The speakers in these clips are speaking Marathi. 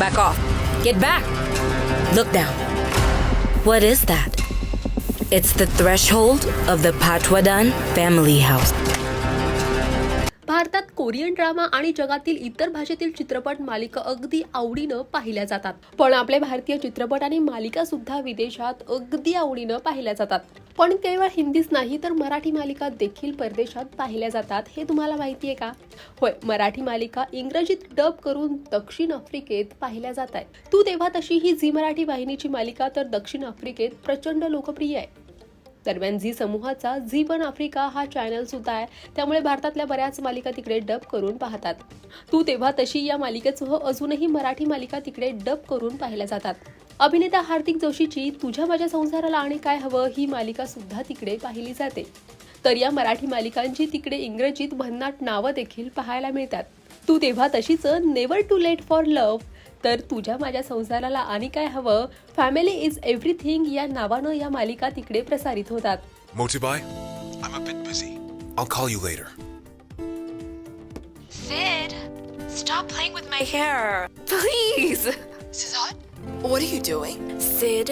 Back off. Get back. Look down. What is that? It's the threshold of the Patwadan family house. भारतात कोरियन ड्रामा आणि जगातील इतर भाषेतील चित्रपट मालिका अगदी आवडीनं पाहिल्या जातात पण आपले भारतीय चित्रपट आणि मालिका सुद्धा विदेशात अगदी आवडीनं पाहिल्या जातात पण केवळ हिंदीच नाही तर मराठी मालिका देखील परदेशात पाहिल्या जातात. हे तुम्हाला माहिती आहे का? होय मराठी मालिका इंग्रजीत डब करून दक्षिण आफ्रिकेत पाहिल्या जात आहे तू तेव्हा तशी ही झी मराठी वाहिनीची मालिका तर दक्षिण आफ्रिकेत प्रचंड लोकप्रिय आहे. दरम्यान झी समूहाचा झी वन आफ्रिका हा चॅनल सुद्धा आहे. त्यामुळे भारतातल्या बऱ्याच मालिका तिकडे डब करून पाहतात. तू तेव्हा तशी या मालिकेसह अजूनही मराठी मालिका तिकडे डब करून पाहिल्या जातात. अभिनेता हार्दिक जोशीची तुझ्या माझ्या संसाराला आणि काय हवं ही मालिका सुद्धा तिकडे पाहिली जाते तर या मराठी मालिकांची तिकडे इंग्रजीत भन्नाट नावं देखील पाहायला मिळतात तू तेव्हा तशीच never too late for love तर तुझ्या माझ्या संसाराला आणि काय हवं फॅमिली इज एव्हरीथिंग या नावानं या मालिका तिकडे प्रसारित होतात Motibai, I'm a bit busy. I'll call you later. Sid, stop playing with my hair. Please. Sazad, what are you doing? Sid,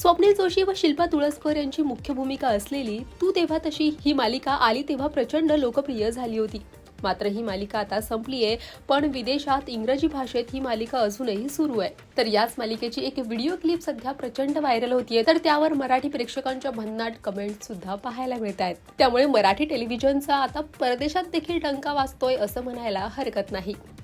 Swapnil Joshi व शिल्पा तुळसकर यांची मुख्य भूमिका असलेली तू तेव्हा तशी ही मालिका आली तेव्हा प्रचंड लोकप्रिय झाली होती. मात्र ही मालिका आता संपली आहे पण विदेशात इंग्रजी भाषेत ही मालिका अजूनही सुरू आहे. तर याच मालिकेची एक व्हिडिओ क्लिप सध्या प्रचंड व्हायरल होतीये तर त्यावर मराठी प्रेक्षकांच्या भन्नाट कमेंट सुद्धा पाहायला मिळत आहेत त्यामुळे मराठी टेलिव्हिजनचा आता परदेशात देखील टंका वाजतोय असं म्हणायला हरकत नाही.